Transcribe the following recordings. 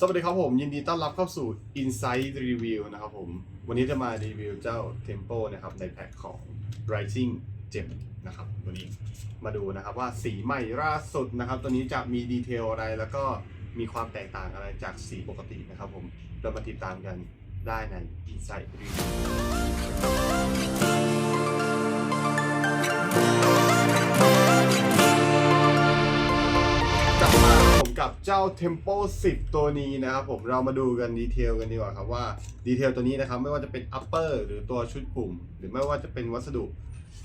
สวัสดีครับผม ยินดีต้อนรับเข้าสู่ Insight Review นะครับผม วันนี้จะมารีวิวเจ้า Tempo นะครับ ในแพ็คของ Rising Gem นะครับตัวนี้มาดูนะครับว่าสีใหม่ล่าสุดนะครับ ตัวนี้จะมีดีเทลอะไรแล้วก็มีความแตกต่างอะไรจากสีปกตินะครับผม เรามาติดตามกันได้ใน Insight Review เจ้า Tempo 10 ตัวนี้นะครับผมเรามาดูกันดีเทลกันดีกว่าครับว่าดีเทลตัวนี้นะครับไม่ว่าจะเป็น upper หรือตัวชุดปุ่ม หรือไม่ว่าจะเป็นวัสดุ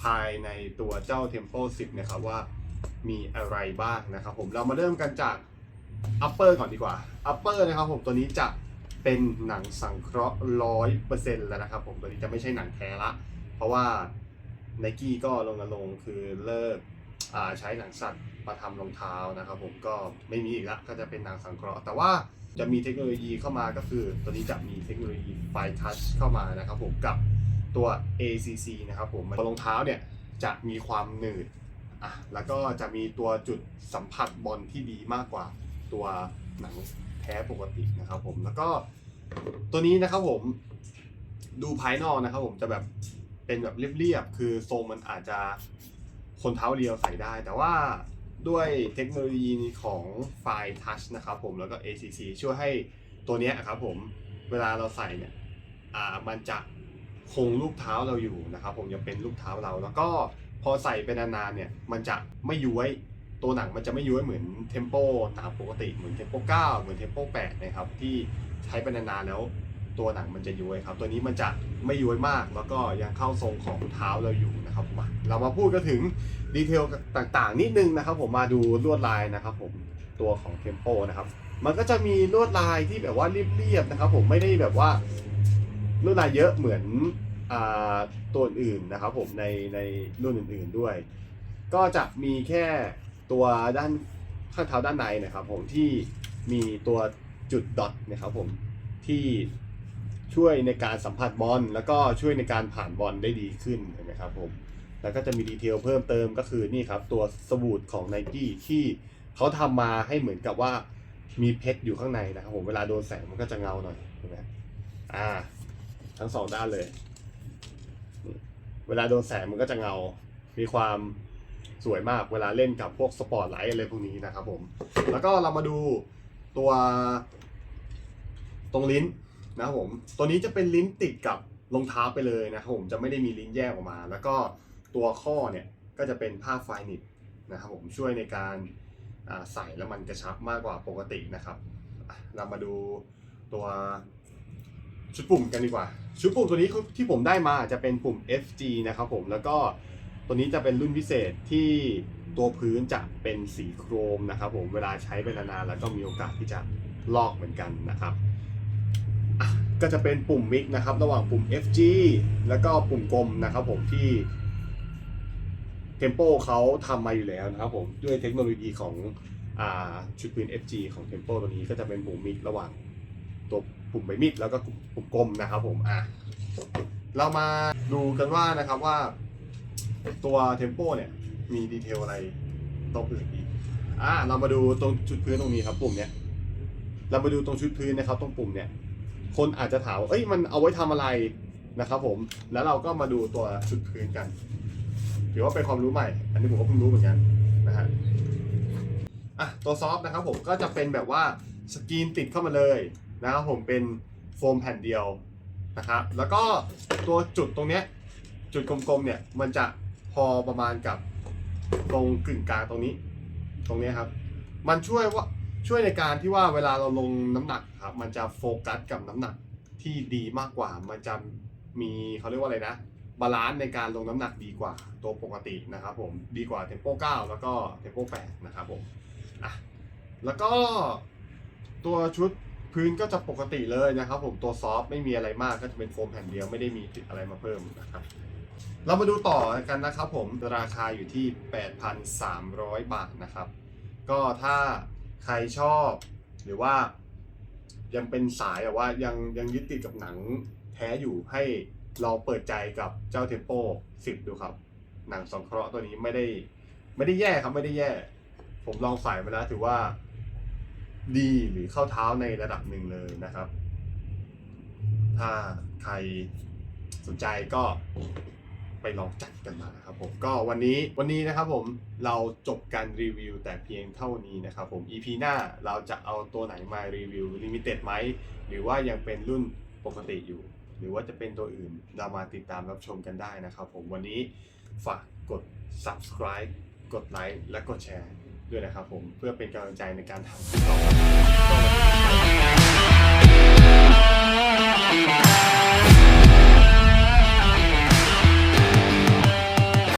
ภายในตัวเจ้า Tempo 10 นะครับว่ามีอะไรบ้างนะครับผมเรามาเริ่มกันจาก upper ก่อนดีกว่า upper นะครับผมตัวนี้จะเป็นหนังสังเคราะห์ร้อยเปอร์เซ็นต์แล้วนะครับผมตัวนี้จะไม่ใช่หนังแท้ละ เพราะว่าไนกี้ก็ลงนรงค์คือเลิกใช้หนังสัตว์ มาทำรองเท้านะครับผมก็ไม่มีอีกละก็จะเป็นหนังสังเคราะห์แต่ว่าจะมีเทคโนโลยีเข้ามาก็คือ ตัวนี้จะมีเทคโนโลยีไฟทัชเข้ามานะครับผมกับตัว ACC นะครับผมรองเท้าเนี่ยจะมีความหนืดอะแล้วก็จะมีตัวจุดสัมผัสบอลที่ดีมากกว่าตัวหนังแท้ปกตินะครับผมแล้วก็ตัวนี้นะครับผมดูภายนอกนะครับผมจะแบบเป็นแบบเรียบๆคือทรงมันอาจจะคนเท้าเรียวใส่ได้ แต่ว่า ด้วยเทคโนโลยีของไฟทัชนะครับผมแล้วก็ ACC ช่วยให้ตัวเนี้ยครับผมเวลาเราใส่เนี่ยอ่ามันจะคงลูกเท้าเราอยู่นะครับผมยังเป็นลูกเท้าเรา แล้วก็พอใส่ไปนานๆเนี่ยมันจะไม่ย้วยตัวหนังมันจะไม่ย้วยเหมือนเทมโปตามปกติเหมือนเทมโป9เหมือนเทมโป8นะครับที่ใช้ไปนานๆแล้ว ตัวหนังมันจะย้วยครับ ตัวนี้มันจะไม่ย้วยมาก แล้วก็ยังเข้าทรงของเท้าเราอยู่นะครับผมเรามาพูดกันถึงดีเทลต่างๆ นิดนึงนะครับ ผมมาดูลวดลายนะครับ ผมตัวของเทมโปนะครับ มันก็จะมีลวดลายที่แบบว่าเรียบๆนะครับ ผมไม่ได้แบบว่าลวดลายเยอะเหมือนอตัวอื่นนะครับ ผมในในรุ่นอื่นๆด้วย ก็จะมีแค่ตัวด้านข้างเท้าด้านในนะครับ ผมที่มีตัวจุดดอทนะครับผมที่ ช่วยในการสัมผัสบอลแล้วก็ช่วยในการผ่านบอลได้ดีขึ้นเห็นไหมครับผมแล้วก็จะมีดีเทลเพิ่มเติมก็คือนี่ครับตัวสบูดของ n i กี้ที่เขาทำมาให้เหมือนกับว่ามีเพชรอยู่ข้างในนะครับผมเวลาโดนแสงมันก็จะเงาหน่อยเห็นไหมอ่า ทั้งสองด้านเลย เวลาโดนแสงมันก็จะเงา มีความสวยมากเวลาเล่นกับพวกสปอร์ตไลท์อะไรพวกนี้นะครับผม แล้วก็เรามาดูตัวตรงลิ้น นะครับผมตัวนี้จะเป็นลิ้นติดกับรองเท้าไปเลยนะครับผมจะไม่ได้มีลิ้นแยกออกมา แล้วก็ตัวข้อเนี่ยก็จะเป็นผ้าไฟนิตนะครับผมช่วยในการใส่แล้วมันกระชับมากกว่าปกตินะครับเรามาดูตัวชุดปุ่มกันดีกว่า ชุดปุ่มตัวนี้ที่ผมได้มาจะเป็นปุ่ม FG นะครับผมแล้วก็ตัวนี้จะเป็นรุ่นพิเศษที่ตัวพื้นจะเป็นสีโครมนะครับผมเวลาใช้ไปนานๆแล้วก็มีโอกาสที่จะลอกเหมือนกันนะครับ ก็จะเป็นปุ่มมิกนะครับ ระหว่างปุ่ม FG แล้วก็ปุ่มกลมนะครับผมที่ Tempo เขาทำมาอยู่แล้วนะครับผมด้วยเทคโนโลยีของอชุดปืน FG ของ Tempo ตัวนี้ก็จะเป็นปุ่มมิกระหว่างตัวปุ่มใบมีดแล้วก็ปุ่มกลมนะครับผมอะเรามาดูกันว่านะครับว่าตัว Tempo เนี่ยมีดีเทลอะไรตรงอื่นอีกอะเรามาดูตรงชุดพื้นตรงนี้ครับปุ่มเนี้ยเรามาดูตรงชุดพื้นนะครับ ตรงปุ่มเนี่ย คนอาจจะถามเอ้ยมันเอาไว้ทำอะไรนะครับผม แล้วเราก็มาดูตัวชุดพื้นกัน ถือว่าเป็นความรู้ใหม่ อันนี้ผมก็เพิ่งรู้เหมือนกันนะฮะอะตัวซอฟต์นะครับผมก็จะเป็นแบบว่าสกรีนติดเข้ามาเลยนะครับผมเป็นโฟมแผ่นเดียวนะครับแล้วก็ตัวจุดตรงเนี้ยจุดกลมๆเนี่ยมันจะพอประมาณกับตรงกึ่งกลางตรงนี้ ตรงนี้ครับ มันช่วยว่า ช่วยในการที่ว่าเวลาเราลงน้ำหนักครับมันจะโฟกัสกับน้ำหนักที่ดีมากกว่า มันจะมีเขาเรียกว่าอะไรนะบาลานซ์ในการลงน้ำหนักดีกว่าตัวปกตินะครับผมดีกว่าเทมโป9แล้วก็เทมโป8นะครับผมอะแล้วก็ตัวชุดพื้นก็จะปกติเลยนะครับผมตัวซอฟต์ไม่มีอะไรมากก็จะเป็นโฟมแผ่นเดียวไม่ได้มีติดอะไรมาเพิ่มนะครับเรามาดูต่อกันนะครับผมราคาอยู่ที่ 8,300 บาทนะครับ ก็ถ้า ใครชอบ หรือว่ายังเป็นสายแบบว่ายังยังยึดติดกับหนังแท้อยู่ให้ลองเปิดใจกับเจ้าเทมโป10ดูครับ หนังสองเคราะห์ตัวนี้ไม่ได้ ไม่ได้แย่ครับไม่ได้แย่ ผมลองใส่มาแล้วถือว่า ดีหรือเข้าเท้าในระดับหนึ่งเลยนะครับ ถ้าใครสนใจก็ ไปลองจัดกันมานะครับผมก็วันนี้วันนี้นะครับผมเราจบการรีวิวแต่เพียงเท่านี้นะครับผม EP หน้าเราจะเอาตัวไหนมารีวิวลิมิเต็ดไหมหรือว่ายังเป็นรุ่นปกติอยู่ หรือว่าจะเป็นตัวอื่นเรามาติดตามรับชมกันได้นะครับผมวันนี้ฝากกด subscribe กดไลค์และกดแชร์ด้วยนะครับผมเพื่อเป็นกำลังใจในการทำต่อ